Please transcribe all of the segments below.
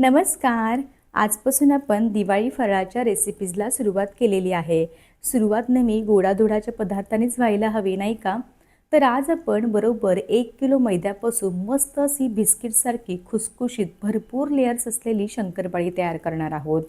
नमस्कार. आजपासून आपण दिवाळी फराळाच्या रेसिपीजला सुरुवात केलेली आहे. सुरुवात नेहमी गोडाधोडाच्या पदार्थानेच व्हायला हवी नाही का? तर आज आपण बरोबर एक किलो मैद्यापासून मस्त अशी बिस्किटसारखी खुसखुशीत भरपूर लेयर्स असलेली शंकरपाळी तयार करणार आहोत.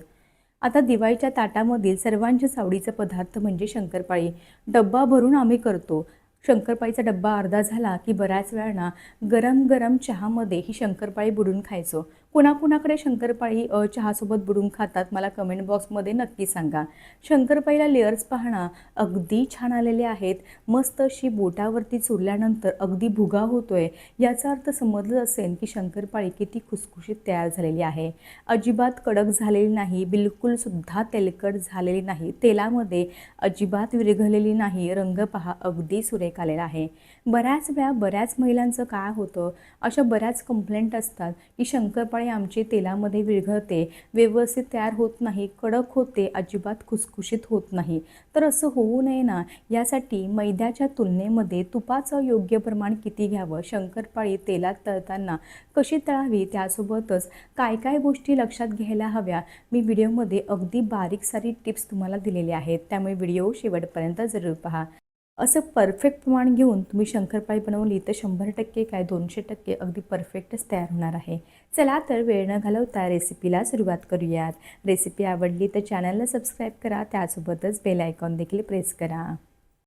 आता दिवाळीच्या ताटामधील सर्वांच्या आवडीचा पदार्थ म्हणजे शंकरपाळी. डब्बा भरून आम्ही करतो. शंकरपाळीचा डब्बा अर्धा झाला की बऱ्याच वेळाना गरम गरम चहामध्ये ही शंकरपाळी बुडून खायचो. कुणाकुणाकडे शंकरपाळी चहासोबत बुडून खातात मला कमेंट बॉक्समध्ये नक्की सांगा. शंकरपाळीला लेअर्स पाहणं अगदी छान आलेले आहेत. मस्त अशी बोटावरती चुरल्यानंतर अगदी भुगा होतोय. याचा अर्थ समजलं असेल की शंकरपाळी किती खुसखुशीत तयार झालेली आहे. अजिबात कडक झालेली नाही बिलकुलसुद्धा तेलकट झालेली नाही. तेलामध्ये अजिबात विरघळलेली नाही. रंग पहा अगदी सुरेख आलेला आहे. बऱ्याच वेळा बऱ्याच महिलांचं काय होतं अशा बऱ्याच कंप्लेंट असतात की शंकरपाळी आमची तेलामध्ये विरघळते व्यवस्थित तयार होत नाही कडक होते अजिबात खुसखुशीत होत नाही. तर असं होऊ नये ना? यासाठी मैद्याच्या तुलनेमध्ये तुपाचं योग्य प्रमाण किती घ्यावं? शंकरपाळी तेलात तळताना कशी तळावी? त्यासोबतच काय काय गोष्टी लक्षात घ्यायला हव्या? मी व्हिडिओमध्ये अगदी बारीक सारी टिप्स तुम्हाला दिलेल्या आहेत. त्यामुळे व्हिडिओ शेवटपर्यंत जरूर पहा. असं परफेक्ट प्रमाण घेऊन तुम्ही शंकरपाळी बनवली तर शंभर टक्के काय दोनशे टक्के अगदी परफेक्टच तयार होणार आहे. चला तर वेळ न घालवता रेसिपीला सुरुवात करूयात. रेसिपी आवडली तर चॅनलला सबस्क्राईब करा त्यासोबतच बेल आयकॉन देखील प्रेस करा.